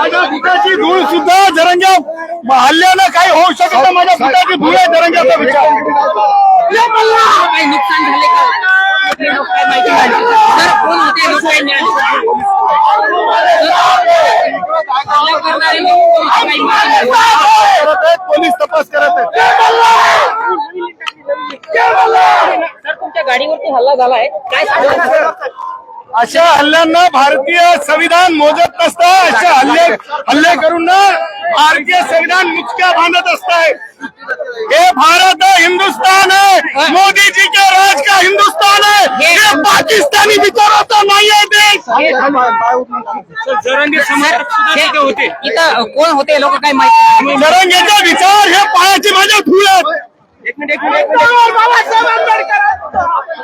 माझ्या पिकाची धूळ सुद्धा धरंजा हल्ल्यानं काही होऊ शकत नाही माझ्या पिकाची पोलीस तपास करते आहेत सर तुमच्या गाडीवरती हल्ला अशा हल्ल्यांना भारतीय संविधान मोजत नसतं अशा हल्ले हल्ले करून भारतीय संविधान मुचक्या बांधत असत हे भारत हिंदुस्तान है मोदी जी के राज का हिंदुस्तान है ये पाकिस्तानी विचार नाही आहे देश होते इथं कोण होते लोक काय माहिती जरंगेचा विचार हे पायाची माझ्या धूळ आहेत एक मिनिट एक मिनिट बाबासाहेब आंबेडकर